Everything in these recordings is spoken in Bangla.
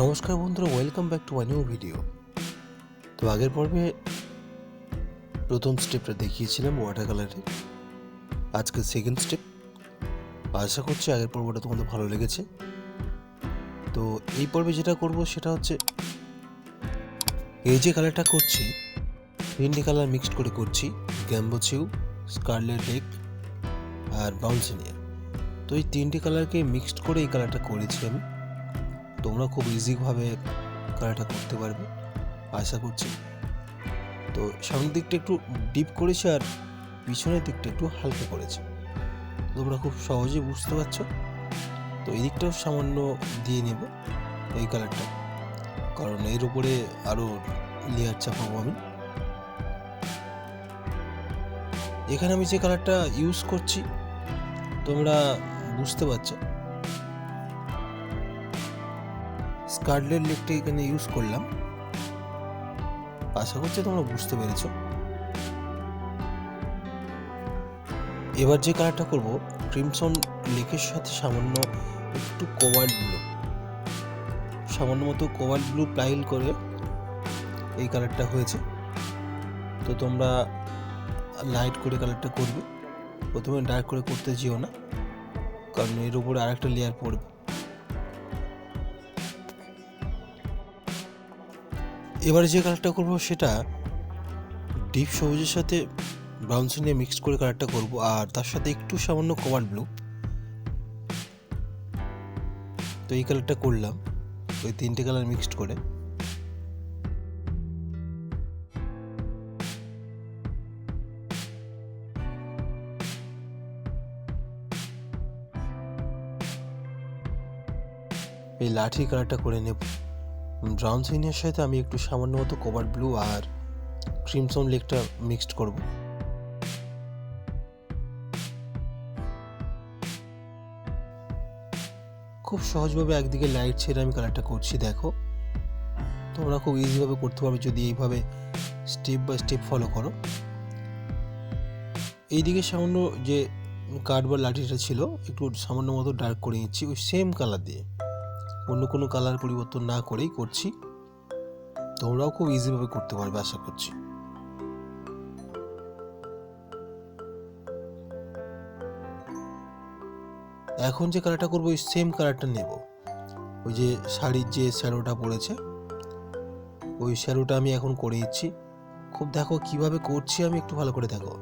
নমস্কার বন্ধুরা welcome back to my new video তো আগের পর্বে প্রথম স্টেপটা দেখিয়েছিলাম ওয়াটার কালারে আজকে সেকেন্ড স্টেপ আশা করছি আগের পর্বটা তোমাদের ভালো লেগেছে। তো এই পর্বে যেটা করব সেটা হচ্ছে, এই যে কালারটা করছি, তিনটে কালার মিক্সড করে করছি গ্যাম্বোচিউ স্কারলেট লেক আর বাউন্সিনিয়া তো এই তিনটি কালারকে মিক্সড করে এই কালারটা করেছি আমি। তোমরা খুব ইজিভাবে কালারটা করতে পারবে, আশা করছি। তো সামনের দিকটা একটু ডিপ করেছে আর পিছনের দিকটা একটু হালকা করেছে। তোমরা খুব সহজে বুঝতে পারছ। তো এই দিকটাও সামান্য দিয়ে নেব এই কালারটা কারণ এর উপরে আরও লেয়ার চাপাবো আমি। এখানে আমি যে কালারটা ইউজ করছি, তোমরা বুঝতে পারছ। স্কারলেট লেকটা এখানে ইউজ করলাম। আশা করছি তোমরা বুঝতে পেরেছ। এবার যে কালারটা করব ক্রিমসন লেকের সাথে সামান্য একটু কোবাল্ট ব্লু সামান্য মতো কোবাল্ট ব্লু প্লাইল করে এই কালারটা হয়েছে। তো তোমরা লাইট করে কালারটা করবে। প্রথমে ডার্ক করে করতে যেও না, কারণ এর উপরে আরেকটা লেয়ার পড়বে। এবারে যে কালারটা করব সেটা ডিপ সবুজের সাথে ব্রাউনসি নিয়ে মিক্সড করে কালারটা করব, আর তার সাথে একটু সামান্য কমার ব্লু তো এই কালারটা করলাম ওই তিনটে কালার মিক্সড করে। এই লাঠি কালারটা করে নেব। ব্রাউন সিনের সাথে আমি একটু সামান্য মতো কভার ব্লু আর ক্রিমসন লেকটা মিক্সড করব। খুব সহজভাবে একদিকে লাইট ছেড়ে আমি কালারটা করছি, দেখো। তোমরা খুব ইজিভাবে করতে পারবে যদি এইভাবে স্টেপ বাই স্টেপ ফলো করো। এইদিকে সামান্য যে কাঠ বা লাঠিটা ছিল, একটু সামান্য মতো ডার্ক করে নিচ্ছি, ওই সেম কালার দিয়ে। অন্য কোনো কালার পরিবর্তন না করেই করছি। তোমরাও খুব ইজিভাবে করতে পারবে আশা করছি। এখন যে কালারটা করব ওই সেম কালারটা নেব। ওই যে শাড়ির যে শ্যারোটা পড়েছে, ওই শ্যারোটা আমি এখন করে দিচ্ছি। খুব দেখো কীভাবে করছি আমি একটু ভালো করে দেখো।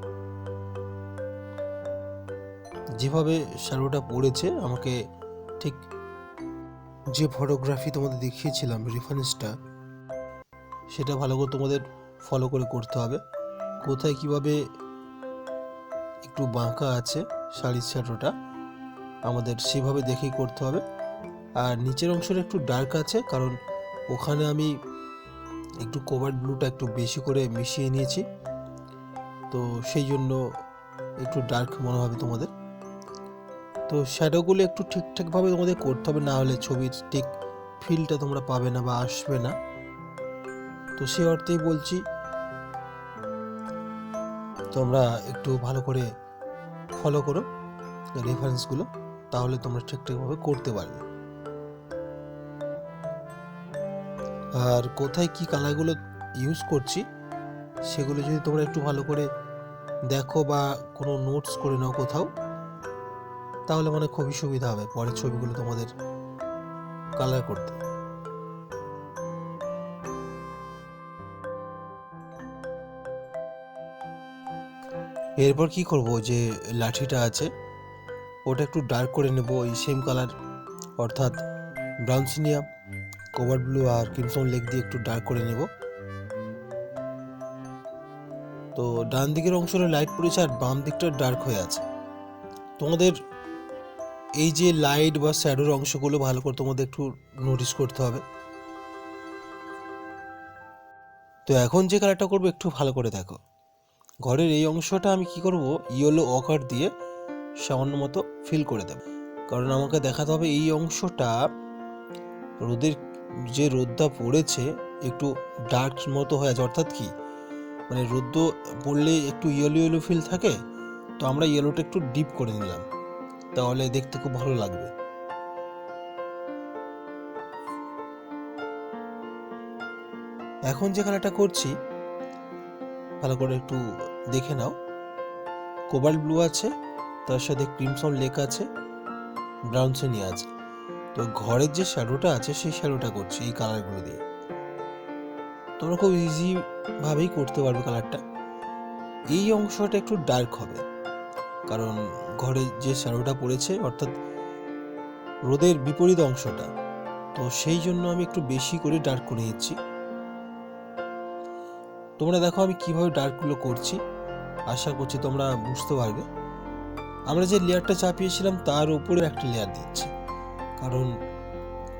যেভাবে শ্যারোটা পড়েছে, আমাকে ঠিক যে ফটোগ্রাফি তোমাদের দেখিয়েছিলাম রেফারেন্সটা সেটা ভালো করে তোমাদের ফলো করে করতে হবে। কোথায় কীভাবে একটু বাঁকা আছে শাড়ির শ্যাটোটা আমাদের সেভাবে দেখেই করতে হবে। আর নিচের অংশটা একটু ডার্ক আছে, কারণ ওখানে আমি একটু কোভার ব্লুটা একটু বেশি করে মিশিয়ে নিয়েছি। তো সেই জন্য একটু ডার্ক মনে হবে তোমাদের। তো শ্যাডোগুলো একটু ঠিকঠাকভাবে তোমাদের করতে হবে না হলে ছবির ঠিক ফিলটা তোমরা পাবে না বা আসবে না। তো সে অর্থেই বলছি, তোমরা একটু ভালো করে ফলো করো রেফারেন্সগুলো তাহলে তোমরা ঠিকঠাকভাবে করতে পারবে। আর কোথায় কি কালারগুলো ইউজ করছি, সেগুলো যদি তোমরা একটু ভালো করে দেখো বা কোনো নোটস করে নাও কোথাও তাহলে মানে খুবই সুবিধা হবে পরের ছবিগুলো তোমাদের কালার করতে। এরপর কি করব? যে লাঠিটা আছে, ওটা একটু ডার্ক করে নেব, ওই সেম কালার অর্থাৎ ব্রাউনসিনিয়া কভার ব্লু আর ক্রিমসন লেক দিয়ে একটু ডার্ক করে নেব। তো ডান দিকের অংশটা লাইট পড়েছে আর বাম দিকটা ডার্ক হয়ে আছে। তোমাদের এই যে লাইট বা শ্যাডোর অংশগুলো ভালো করে তোমাদের একটু নোটিস করতে হবে। তো এখন যে কালারটা করব একটু ভালো করে দেখো। ঘরের এই অংশটা আমি কি করব? ইয়েলো অকার দিয়ে সামান্য মতো ফিল করে দেব। কারণ আমাকে দেখাতে হবে এই অংশটা রোদের যে রোদটা পড়েছে একটু ডার্ক মতো হয়ে আছে। অর্থাৎ কি? মানে রোদ্দ পড়লে একটু ইয়েলো ইয়েলো ফিল থাকে, তো আমরা ইয়েলোটা একটু ডিপ করে নিলাম। তাহলে দেখতে খুব ভালো লাগবে। এখন যে কালারটা করছি, ভালো করে একটু দেখে নাও। কোবাল্ট ব্লু আছে, তার সাথে ক্রিমসন লেক আছে ব্রাউন শ্রেণি আছে। তো ঘরের যে শ্যাডোটা আছে, সেই শ্যাডোটা করছি এই কালারগুলো দিয়ে। তোমরা খুব ইজি ভাবেই করতে পারবে কালারটা এই অংশটা একটু ডার্ক হবে, কারণ ঘরে যে শ্যাডোটা পড়েছে, অর্থাৎ রোদের বিপরীত অংশটা, তো সেই জন্য আমি একটু বেশি করে ডার্ক করে নিচ্ছি। তোমরা দেখো আমি কীভাবে ডার্কগুলো করছি, আশা করছি তোমরা বুঝতে পারবে। আমরা যে লেয়ারটা চাপিয়েছিলাম, তার উপরে একটা লেয়ার দিচ্ছি। কারণ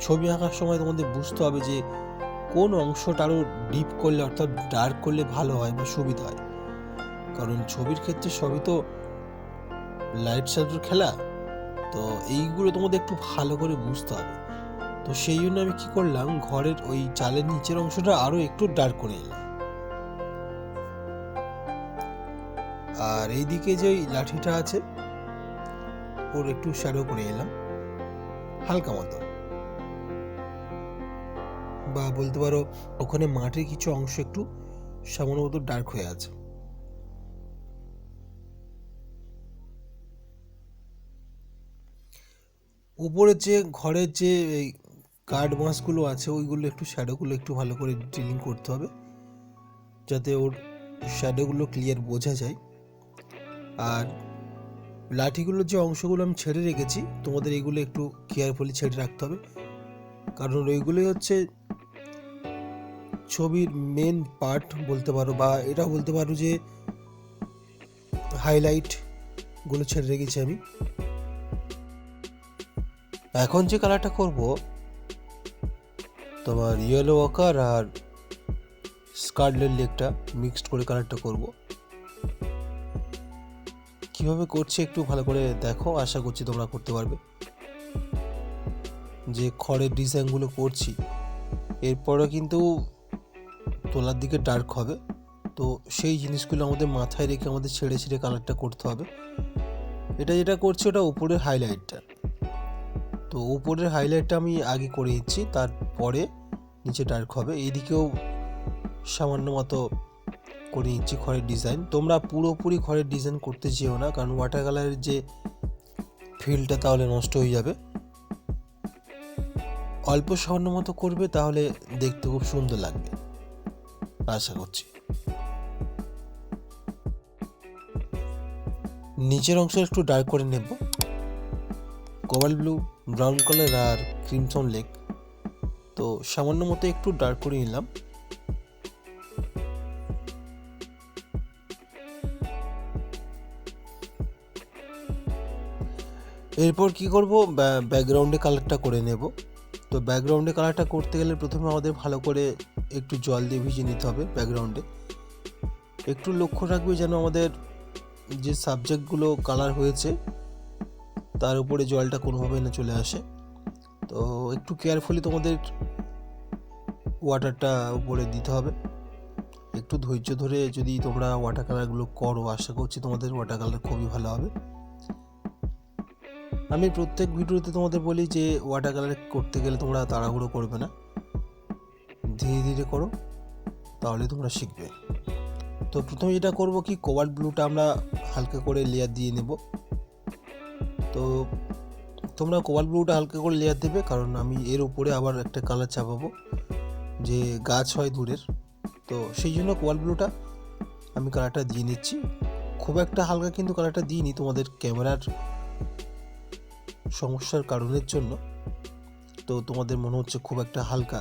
ছবি আঁকার সময় তোমাদের বুঝতে হবে যে, কোন অংশটা আরও ডিপ করলে, অর্থাৎ ডার্ক করলে ভালো হয় বা সুবিধা হয়। কারণ ছবির ক্ষেত্রে সবই তো লাইট শ্যাডোর খেলা? তো এইগুলো তোমাদের একটু ভালো করে বুঝতে হবে। তো সেই জন্য আমি কি করলাম, ঘরের ওই চালের নিচের অংশটা আরও একটু ডার্ক করে এলাম আর এইদিকে যে ওই লাঠিটা আছে, ওর একটু শ্যাডো করে এলাম হালকা মতো। বা বলতে পারো, ওখানে মাটির কিছু অংশ একটু সামান্য মতো ডার্ক হয়ে আছে। উপরের যে ঘরের যে কার্ড বাঁশগুলো আছে, ওইগুলো একটু শ্যাডোগুলো একটু ভালো করে ডিলিং করতে হবে, যাতে ওর শ্যাডোগুলো ক্লিয়ার বোঝা যায়। আর লাঠিগুলোর যে অংশগুলো আমি ছেড়ে রেখেছি, তোমাদের এগুলো একটু কেয়ারফুলি ছেড়ে রাখতে হবে। কারণ ওইগুলোই হচ্ছে ছবির মেন পার্ট বলতে পারো, বা এটা বলতে পারো যে হাইলাইটগুলো ছেড়ে রেখেছি আমি। এখন যে কালারটা করব, তোমার ইয়েলো ওয়াকার আর স্কারলেট লেকটা মিক্সড করে কালারটা করব। কীভাবে করছি একটু ভালো করে দেখো, আশা করছি তোমরা করতে পারবে। যে খড়ের ডিজাইনগুলো করছি এরপরে কিন্তু তোলার দিকে ডার্ক হবে। তো সেই জিনিসগুলো আমাদের মাথায় রেখে আমাদের ছেড়ে ছেড়ে কালারটা করতে হবে। এটা যেটা করছি ওটা উপরের হাইলাইটটা তো উপরের হাইলাইটটা আমি আগে করে নিচ্ছি তারপরে নিচে ডার্ক হবে। এইদিকেও সামান্য মতো করে নিচ্ছি খড়ের ডিজাইন তোমরা পুরোপুরি খড়ের ডিজাইন করতে যেও না, কারণ ওয়াটার কালারের যে ফিলটা তাহলে নষ্ট হয়ে যাবে। অল্প সামান্য মতো করবে, তাহলে দেখতে খুব সুন্দর লাগবে, আশা করছি। নিচের অংশ একটু ডার্ক করে নেব। কভাল ব্লু ব্রাউন কালার আর ক্রিমসন লেক তো সামান্য মতো একটু ডার্ক করে নিলাম। এরপর কি করব? ব্যাকগ্রাউন্ডে কালারটা করে নেব। তো ব্যাকগ্রাউন্ডে কালারটা করতে গেলে প্রথমে আমাদের ভালো করে একটু জল দিয়ে ভিজিয়ে নিতে হবে ব্যাকগ্রাউন্ডে একটু লক্ষ্য রাখবে যেন আমাদের যে সাবজেক্টগুলো কালার হয়েছে তার উপরে জলটা কোনোভাবে না চলে আসে। তো একটু কেয়ারফুলি তোমাদের ওয়াটারটা উপরে দিতে হবে। একটু ধৈর্য ধরে যদি তোমরা ওয়াটার কালারগুলো করো, আশা করছি তোমাদের ওয়াটার কালার খুবই ভালো হবে। আমি প্রত্যেক ভিডিওতে তোমাদের বলি যে ওয়াটার কালার করতে গেলে তোমরা তাড়াহুড়ো করবে না। ধীরে ধীরে করো, তাহলে তোমরা শিখবে। তো প্রথমে যেটা করব কি কোবাল্ট ব্লুটা আমরা হালকা করে লেয়ার দিয়ে নেব। তো তোমরা কোবাল্ট ব্লুটা হালকা করে লেয়ার দেবে, কারণ আমি এর উপরে আবার একটা কালার চাপাবো, যে গাছ হয় দূরের। তো সেই জন্য কোয়াল ব্লুটা আমি কালারটা দিয়ে নিচ্ছি। খুব একটা হালকা কিন্তু কালারটা দিইনি তোমাদের ক্যামেরার সমস্যার কারণের জন্য। তো তোমাদের মনে হচ্ছে খুব একটা হালকা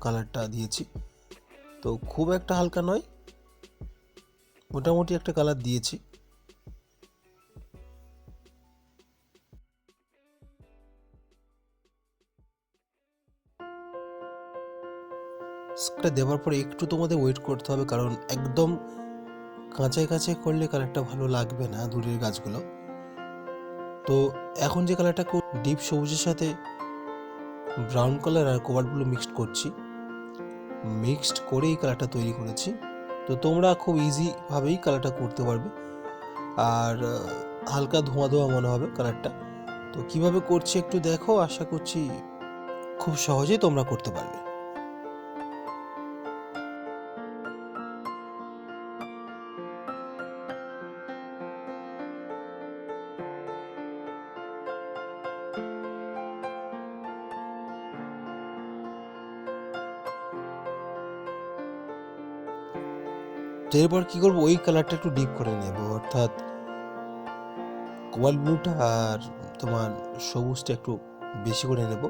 কালারটা দিয়েছি। তো খুব একটা হালকা নয়, মোটামুটি একটা কালার দিয়েছি। স্ক্রিপ্টটা দেওয়ার পরে একটু তোমাদের ওয়েট করতে হবে, কারণ একদম কাঁচায় কাঁচায় করলে কালারটা ভালো লাগবে না দূরের গাছগুলো। তো এখন যে কালারটা খুব ডিপ সবুজের সাথে ব্রাউন কালার আর কোবাল্ট ব্লু মিক্সড করছি মিক্সড করে এই কালারটা তৈরি করেছি। তো তোমরা খুব ইজিভাবেই কালারটা করতে পারবে। আর হালকা ধোঁয়া ধোঁয়া মনে হবে কালারটা তো কীভাবে করছি একটু দেখো, আশা করছি খুব সহজেই তোমরা করতে পারবে। তো এরপর কী করব? ওই কালারটা একটু ডিপ করে নেব। অর্থাৎ কোয়াল ব্লুটা আর তোমার সবুজটা একটু বেশি করে নেব।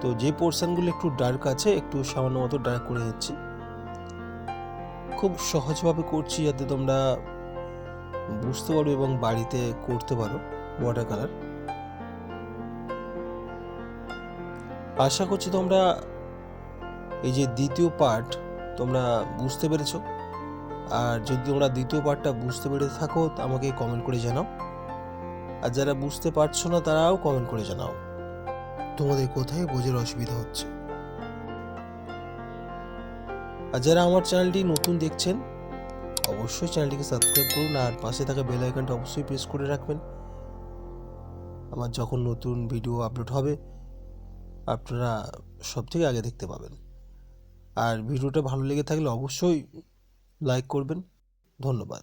তো যে পোর্শনগুলো একটু ডার্ক আছে, একটু সামান্য মতো ডার্ক করে নিচ্ছি। খুব সহজভাবে করছি যাতে তোমরা বুঝতে পারো এবং বাড়িতে করতে পারো ওয়াটার কালার আশা করছি তোমরা এই যে দ্বিতীয় পার্ট তোমরা বুঝতে পেরেছ? আর যদি তোমরা দ্বিতীয় পার্টটা বুঝতে পেরে থাকো, তা আমাকে কমেন্ট করে জানাও। আর যারা বুঝতে পারছ না, তারাও কমেন্ট করে জানাও। তোমাদের কোথায় বোঝার অসুবিধা হচ্ছে? আর যারা আমার চ্যানেলটি নতুন দেখছেন, অবশ্যই চ্যানেলটিকে সাবস্ক্রাইব করুন, আর পাশে থাকা বেল আইকনটা অবশ্যই প্রেস করে রাখবেন। আমার যখন নতুন ভিডিও আপলোড হবে, আপনারা সব থেকে আগে দেখতে পাবেন। আর ভিডিওটা ভালো লেগে থাকলে অবশ্যই লাইক করবেন। ধন্যবাদ।